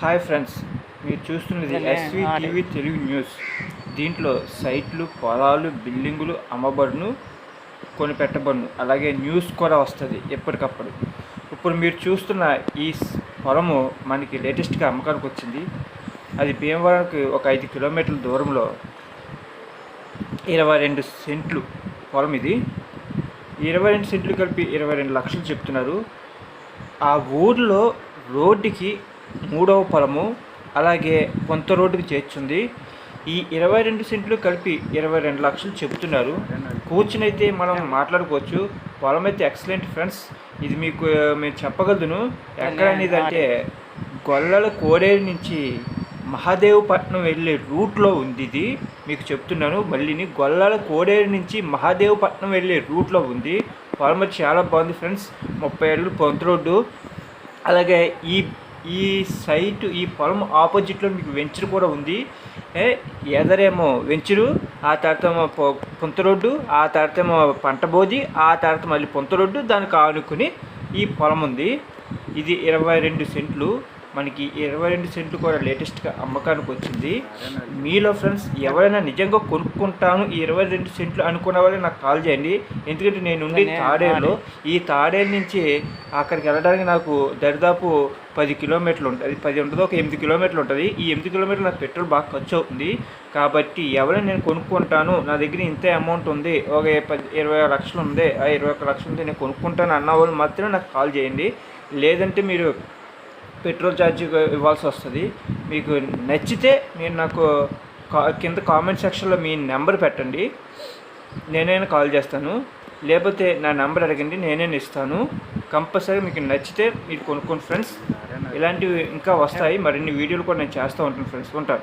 Hi friends మీరు చూస్తున్నది SV. TV Telugu news. దీంట్లో సైట్లు పొలాలు బిల్డింగులు అమ్మబడును కొని పెట్టబడును అలాగే న్యూస్ కూడా వస్తుంది ఎప్పటికప్పుడు. ఇప్పుడు మీరు చూస్తున్న ఈ పొలము మనకి లేటెస్ట్గా అమ్మకానికి వచ్చింది. అది భీమవరంకి ఒక ఐదు కిలోమీటర్ల దూరంలో ఇరవై రెండు సెంట్లు పొలం ఇది. ఇరవై రెండు సెంట్లు కలిపి ఇరవై రెండు లక్షలు చెప్తున్నారు. ఆ ఊర్లో రోడ్డుకి మూడవ పొలము అలాగే కొంత రోడ్డుకి చేర్చుంది. ఈ ఇరవై రెండు సెంట్లు కలిపి ఇరవై రెండు లక్షలు చెబుతున్నారు. కూర్చునైతే అయితే మనం మాట్లాడుకోవచ్చు. పొలం అయితే ఎక్సలెంట్ ఫ్రెండ్స్ ఇది మీకు మేము చెప్పగలను ఎక్కడ అనేది అంటే గొల్లల కోడేరు నుంచి మహాదేవపట్నం వెళ్ళే రూట్లో ఉంది ఇది మీకు చెప్తున్నాను మళ్ళీని గొల్లాల కోడేరు నుంచి మహాదేవపట్నం వెళ్ళే రూట్లో ఉంది. పొలం అయితే చాలా బాగుంది ఫ్రెండ్స్ ముప్పై ఏళ్ళు పొంత రోడ్డు. అలాగే ఈ ఈ సైట్ ఈ పొలం ఆపోజిట్లో మీకు వెంచర్ కూడా ఉంది. ఏ, ఎదరేమో వెంచరు ఆ తర్వాత పుంత పొంత రోడ్డు ఆ తర్వాత ఏమో పంట బోది ఆ తర్వాత మళ్ళీ పొంత రోడ్డు దానికి ఆనుకుని ఈ పొలం ఉంది. ఇది ఇరవై రెండు సెంట్లు. మనకి ఇరవై రెండు సెంట్లు కూడా లేటెస్ట్గా అమ్మకానికి వచ్చింది. మీలో ఫ్రెండ్స్ ఎవరైనా నిజంగా కొనుక్కుంటాను ఈ ఇరవై రెండు సెంట్లు అనుకున్న వాళ్ళే నాకు కాల్ చేయండి. ఎందుకంటే నేను ఉండే తాడేరులో ఈ తాడేరు నుంచి అక్కడికి వెళ్ళడానికి నాకు దరిదాపు పది కిలోమీటర్లు ఉంటుంది. పది ఉంటుంది ఒక ఎనిమిది కిలోమీటర్లు ఉంటుంది. ఈ ఎనిమిది కిలోమీటర్లు నాకు పెట్రోల్ బాగా ఖర్చు అవుతుంది. కాబట్టి ఎవరైనా నేను కొనుక్కుంటాను నా దగ్గర ఇంతే అమౌంట్ ఉంది ఒక పది ఇరవై లక్షలు ఉంది ఆ ఇరవై ఒక లక్షలు ఉంది నేను కొనుక్కుంటాను అన్న వాళ్ళు మాత్రమే నాకు కాల్ చేయండి. లేదంటే మీరు పెట్రోల్ ఛార్జ్ ఇవ్వాల్సి వస్తుంది. మీకు నచ్చితే మీరు నాకు కా- కింద కామెంట్ సెక్షన్లో మీ నెంబర్ పెట్టండి. నేనైనా కాల్ చేస్తాను. లేకపోతే నా నెంబర్ అడగండి నేనే ఇస్తాను. కంపల్సరీ మీకు నచ్చితే మీరు కొనుక్కోండి ఫ్రెండ్స్. ఇలాంటివి ఇంకా వస్తాయి. మరిన్ని వీడియోలు కూడా నేను చేస్తూ ఉంటాను ఫ్రెండ్స్. ఉంటాను